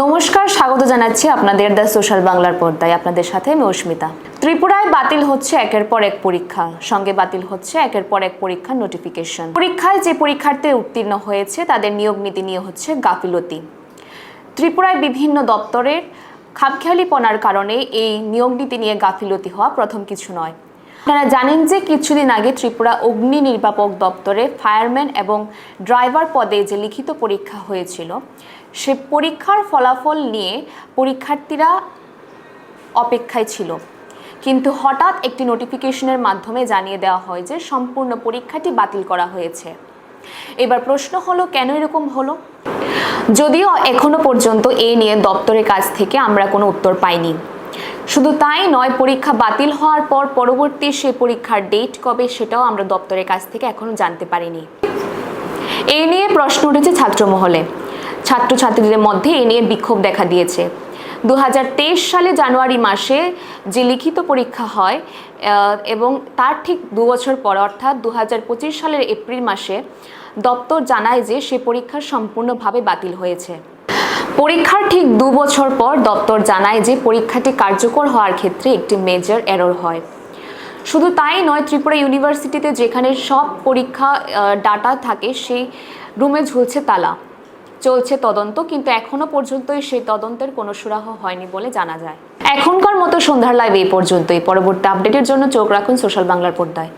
নমস্কার, স্বাগত জানাচ্ছি আপনাদের দ্য সোশ্যাল বাংলার পর্দায়। আপনাদের সাথে আমি অস্মিতা। ত্রিপুরায় বাতিল হচ্ছে একের পর এক পরীক্ষা। সঙ্গে বাতিল হচ্ছে একের পর এক পরীক্ষার নোটিফিকেশন পরীক্ষায় যে পরীক্ষার্থী উত্তীর্ণ হয়েছে, তাদের নিয়োগ নীতি নিয়ে হচ্ছে গাফিলতি। ত্রিপুরায় বিভিন্ন দপ্তরের খামখেয়ালিপনার কারণে এই নিয়োগ নীতি নিয়ে গাফিলতি হওয়া প্রথম কিছু নয়। আপনারা জানেন যে কিছুদিন আগে ত্রিপুরা অগ্নি নির্বাপক দপ্তরে ফায়ারম্যান এবং ড্রাইভার পদে যে লিখিত পরীক্ষা হয়েছিল, সে পরীক্ষার ফলাফল নিয়ে পরীক্ষার্থীরা অপেক্ষায় ছিল। কিন্তু হঠাৎ একটি নোটিফিকেশনের মাধ্যমে জানিয়ে দেওয়া হয় যে সম্পূর্ণ পরীক্ষাটি বাতিল করা হয়েছে। এবার প্রশ্ন হলো, কেন এরকম হলো? যদিও এখনও পর্যন্ত এ নিয়ে দপ্তরের কাছ থেকে আমরা কোনো উত্তর পাইনি। শুধু তাই নয়, পরীক্ষা বাতিল হওয়ার পর পরবর্তী সে পরীক্ষার ডেট কবে সেটাও আমরা দপ্তরের কাছ থেকে এখনও জানতে পারিনি। এই নিয়ে প্রশ্ন উঠেছে ছাত্রমহলে। ছাত্রছাত্রীদের মধ্যে এ নিয়ে বিক্ষোভ দেখা দিয়েছে। দু হাজার তেইশ সালে জানুয়ারি মাসে যে লিখিত পরীক্ষা হয় এবং তার ঠিক দু বছর পর, অর্থাৎ দু হাজার পঁচিশ সালের এপ্রিল মাসে দপ্তর জানায় যে সে পরীক্ষা সম্পূর্ণভাবে বাতিল হয়েছে। পরীক্ষার ঠিক দু বছর পর দপ্তর জানায় যে পরীক্ষাটি কার্যকর হওয়ার ক্ষেত্রে একটি মেজর এরর হয়। শুধু তাই নয়, ত্রিপুরা ইউনিভার্সিটিতে যেখানে সব পরীক্ষা ডাটা থাকে, সেই রুমে ঝুলছে তালা। চলছে তদন্ত, কিন্তু এখনও পর্যন্তই সেই তদন্তের কোনো সুরাহ হয়নি বলে জানা যায়। এখনকার মতো সন্ধ্যার লাইভ এই পর্যন্তই। পরবর্তী আপডেটের জন্য চোখ রাখুন সোশ্যাল বাংলার পর্দায়।